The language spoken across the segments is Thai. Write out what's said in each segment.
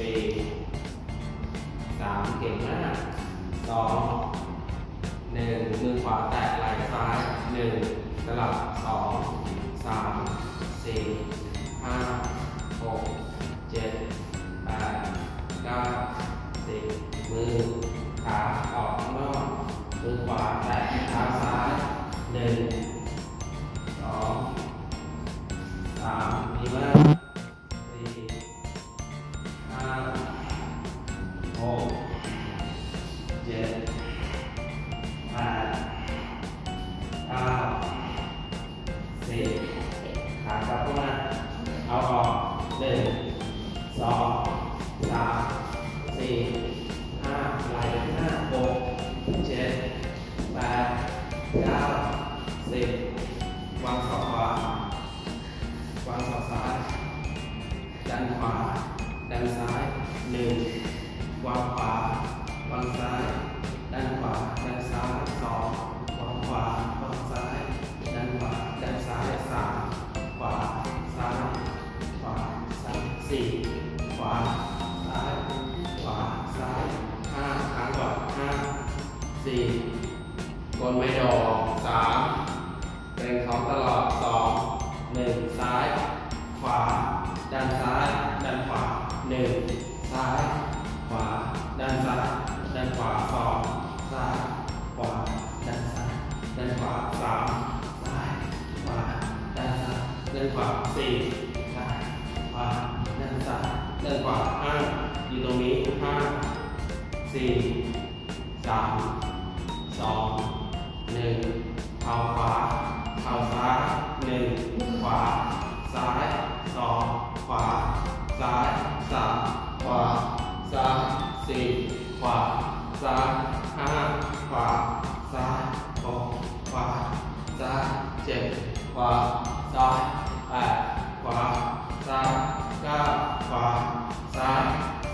สี่สามเก่งมากสองหนึ่งมือขวาแตะไหล่ซ้ายหนึ่งสลับสองสามสี่ห้าหกเจ็ดแปดเก้าสิบมือขาออกข้างนอกมือขวาแตะเท้าซ้ายหนึ่ง สี่ขากลับเข้ามา เอาออกหนึ่งสองสาม วาซ้ายขวาซ้ายห้าครั้งก่อนห้าสี่กดไม่ดอกสามเกรงท้องตลอดสองหนึ่งซ้าย ขวา ดันซ้ายดันขวาหนึ่งซ้าย ขวา ดันซ้ายดันขวาสองซ้ายขวาดันซ้ายดันขวาสามซ้ายขวาดันซ้ายดันขวาสี่ สี่สามสองหนึ่งเท้าขวาเท้าซ้ายหนึ่งขวา ซ้ายสองขวา ซ้ายสามขวา ซ้ายสี่ขวา ซ้ายห้าขวา ซ้ายหกขวา ซ้ายเจ็ดขวา ซ้ายแปดขวา ซ้ายเก้าขวา ซ้าย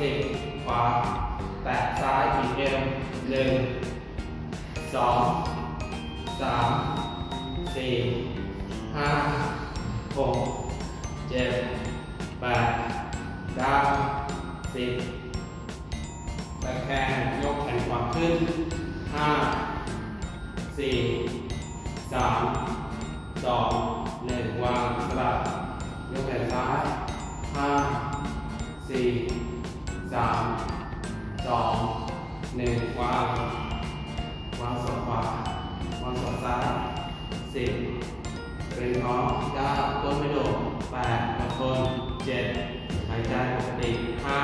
สิบ หนึ่งสองสามสี่ห้าหกเจ็ดแปดเก้าสิบตะแคงยกแขนขวาขึ้นห้าสี่สามสองหนึ่งวางสลับยกแขนซ้ายห้าสี่สามสอง หนึ่งวางวางศอกขวาวางศอกซ้ายสิบเป็นท้องเก้าต้นไม่โดดแปดอดทนเจ็ดหายใจปกติห้า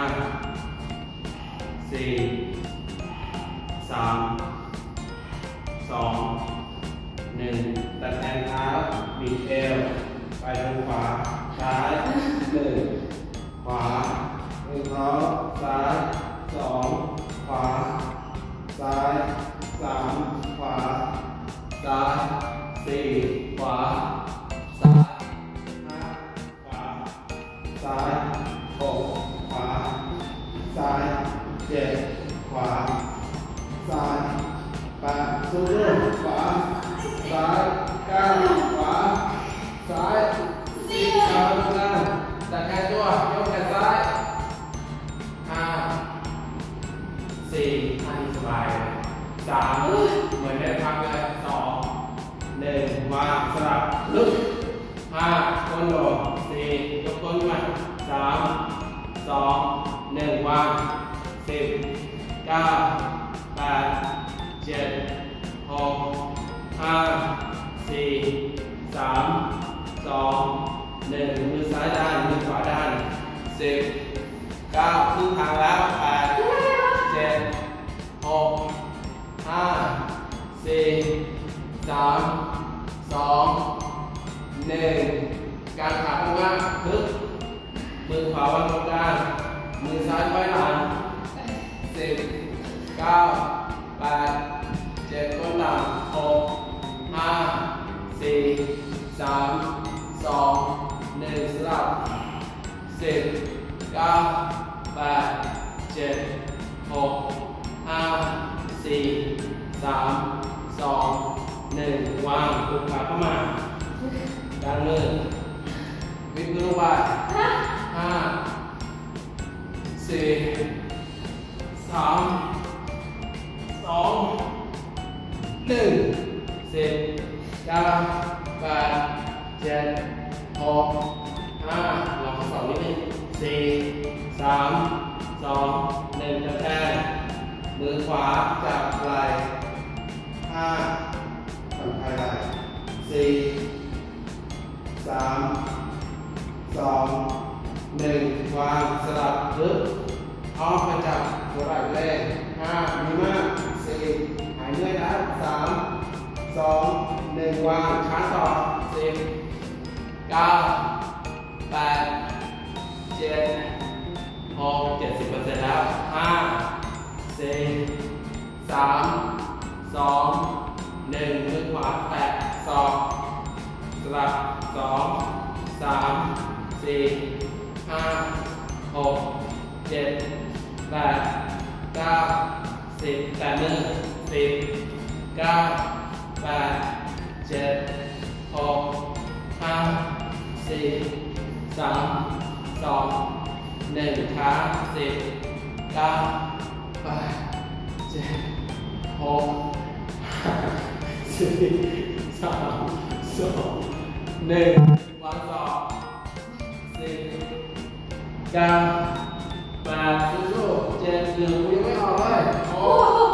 สี่สามสองหนึ่งตะแคงเท้าบีบเอวไปทางขวาซ้ายหนึ่งขวาหนึ่งท้องซ้ายสองขวา ซ้ายสามขวาซ้ายสี่ขวาซ้ายห้าขวาซ้ายหกขวาซ้ายเจ็ดขวา เจ็ดหกห้าสี่สามสองหนึ่งมือซ้ายด้านมือขวาด้านสิบเก้าครึ่งทางแล้วแปดเจ็ดหกห้าสี่สามสองหนึ่งการขาข้างล่างพึกมือขวาวางตรงกลางมือซ้ายไว้หลังสิบเก้าแปด หกห้าสี่สามสองหนึ่งสลับสิบเก้าแปดเจ็ดหกห้าสี่สามสองหนึ่งวางตุกขาเข้ามาดันมือวิดมือลงไปห้าสี่สามสอง หนึ่งสิบเก้าแปดเจ็ดหกห้าลองสอบนิดนึงสี่สามสองหนึ่งตะแคงมือขวาจับไหล่ห้าผ่อนคลายไหล่สี่สามสองหนึ่งวางสลับลึกออกมาจับหัวไหล่แรกห้าดีมากสี่ เมื่อยแล้วสามสองหนึ่งวางค้าต่อสิบเก้าแปดเจ็ดหกเจ็ดสิบเปอร์เซ็นต์แล้วห้าสี่สามสองหนึ่งมือขวาแตะศอกสลับสองสามสี่ห้าหกเจ็ดแปดเก้าสิบแปดมือ สิบเก้าแปดเจ็ดหกห้าสี่สามสองหนึ่งขาสิบเก้าแปดเจ็ดหกสี่สามสองหนึ่งวางสองสิบเก้าแปดสู้ๆเจ็ดหลืองกูยังไม่ออกเลยหก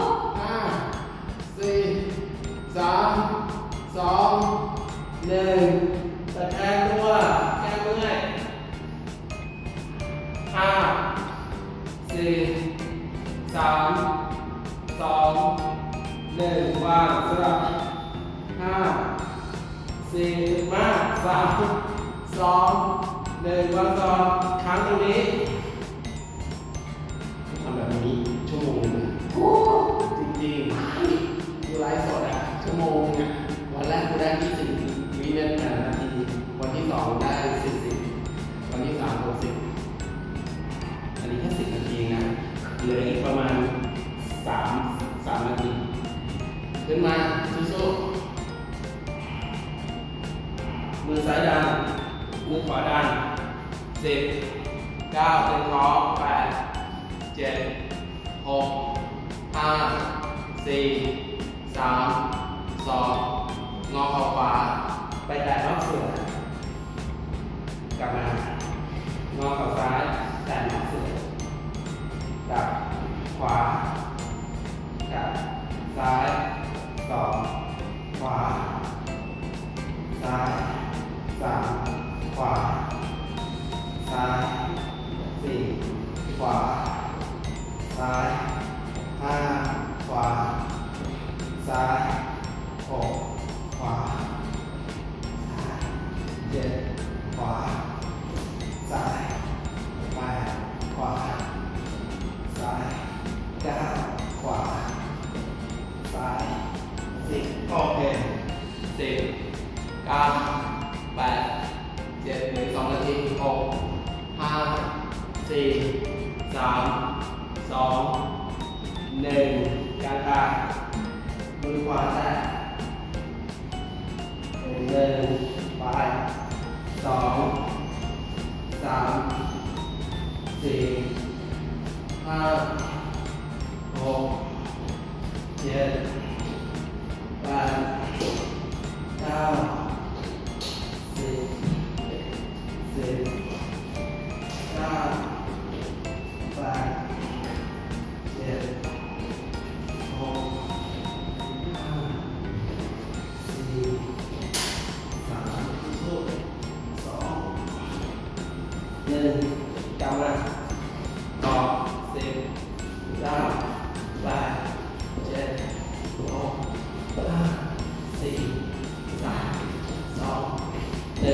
สี่มาสามสองหนึ่งวางสองครั้งตรงนี้ทำแบบนี้ชั่วโมงหนึงจริงๆดูไลฟ์สดอะชั่วโมงอะวันแรกกูได้20วินาทีนาทีวันที่สองได้40วันที่สาม60อันนี้แค่10นาทีนะเหลืออีกประมาณ3 3นาทีขึ้นมา อซ้ายดันมือขวาดันสิบเก้าเต็มท้องแปดเจ็ดหกห้าสี่สามสองงอเข่าขวา ไปแตะนอกเสือกลับมางอเข่าซ้ายแตะนอกเสือกลับขวากับซ้ายสองขวาซ้าย สามขวา ซ้ายสี่ขวา ซ้ายห้าขวา ซ้ายหก กห้าสี่สามสองหนึ่งกางกลามือขวาแตะหนึ่งไปสองสามสี่ห้าหกเจ็ด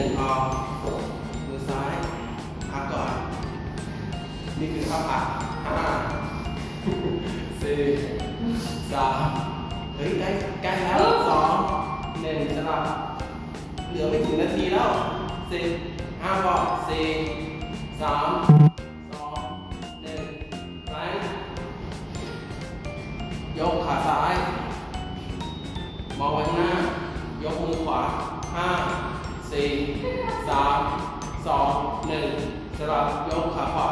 นึ่งออกมือซ้ายพักก่อน นี่คือข้าวผัดห้าสี่สามเฮ้ยใกล้ใกล้แล้วสองหนึ่งสลับเหลือไม่ถึงนาทีแล้วสิบห้าบอกสี่สามสองหนึ่งไปยกขาซ้าย มองไปข้างหน้ายกมือขวาห้าสี่ 3 2 1สลับยกขาขวา